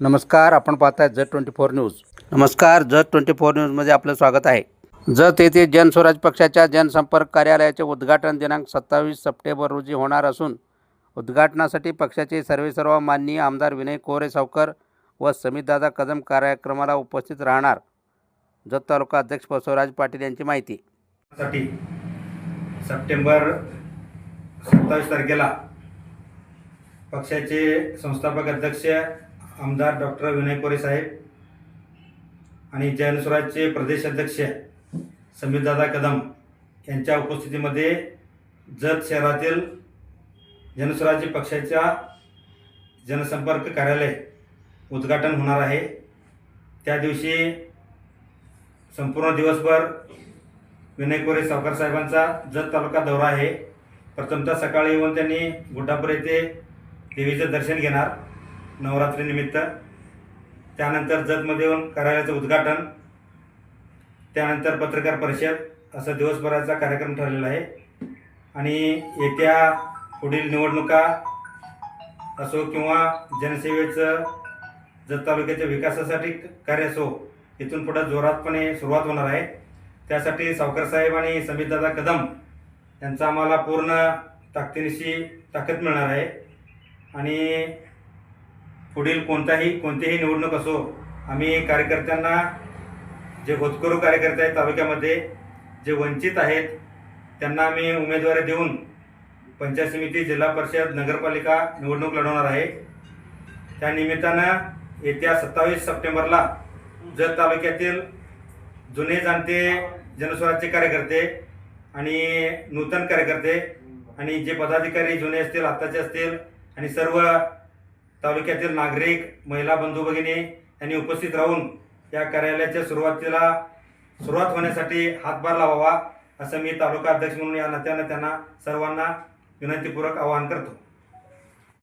नमस्कार आपण पाहताय जत ट्वेंटी फोर न्यूज. नमस्कार जत ट्वेंटी फोर न्यूजमध्ये आपलं स्वागत आहे. जत येथे जनस्वराज पक्षाच्या जनसंपर्क कार्यालयाचे उद्घाटन दिनांक सत्तावीस सप्टेंबर रोजी होणार असून उद्घाटनासाठी पक्षाचे सर्वेसर्व माननीय आमदार विनय कोरे सावकर व समितदादा कदम कार्यक्रमाला उपस्थित राहणार. जत तालुका अध्यक्ष बसवराज पाटील यांची माहिती. साठी सप्टेंबर सत्तावीस तारखेला पक्षाचे संस्थापक अध्यक्ष आमदार डॉक्टर विनय कोरे साहेब आणि जनस्वराजचे प्रदेश अध्यक्ष समीरदादा कदम यांच्या उपस्थितीमध्ये जत शहरातील जनस्वराज्य पक्षाच्या जनसंपर्क कार्यालय उद्घाटन होणार आहे. त्या दिवशी संपूर्ण दिवसभर विनय कोरे सावकार साहेबांचा जत तालुका दौरा आहे. प्रथमतः सकाळी येऊन त्यांनी गुड्डापूर येथे देवीचं दर्शन घेणार. नवरात्रीनिमित्त त्यानंतर जतमध्ये येऊन कार्यालयाचं उद्घाटन. त्यानंतर पत्रकार परिषद असा दिवसभराचा कार्यक्रम ठरलेला आहे. आणि येत्या पुढील निवडणुका असो किंवा जनसेवेचं जत तालुक्याच्या विकासासाठी कार्य असो इथून पुढं जोरातपणे सुरुवात होणार आहे. त्यासाठी सावकर साहेब आणि समीरदादा कदम यांचा आम्हाला पूर्ण ताकदीनिशी ताकद मिळणार आहे. आणि पुढील कोणताही कोणतीही निवडणूक असो आम्ही कार्यकर्त्यांना जे होतकरू कार्यकर्ते आहेत तालुक्यामध्ये जे वंचित आहेत त्यांना आम्ही उमेदवारी देऊन पंचायत समिती जिल्हा परिषद नगरपालिका निवडणूक लढवणार आहे. त्या निमित्तानं येत्या सत्तावीस सप्टेंबरला जत तालुक्यातील जुने जाणते जनस्वराज्य कार्यकर्ते आणि नूतन कार्यकर्ते आणि जे पदाधिकारी जुने असतील आत्ताचे असतील आणि सर्व तालुक्यातील नागरिक महिला बंधू भगिनी यांनी उपस्थित राहून या कार्यालयाच्या सुरुवातीला सुरुवात होण्यासाठी हातभार लावावा असं मी तालुका अध्यक्ष म्हणून या नात्यानं त्यांना सर्वांना विनंतीपूर्वक आवाहन करतो.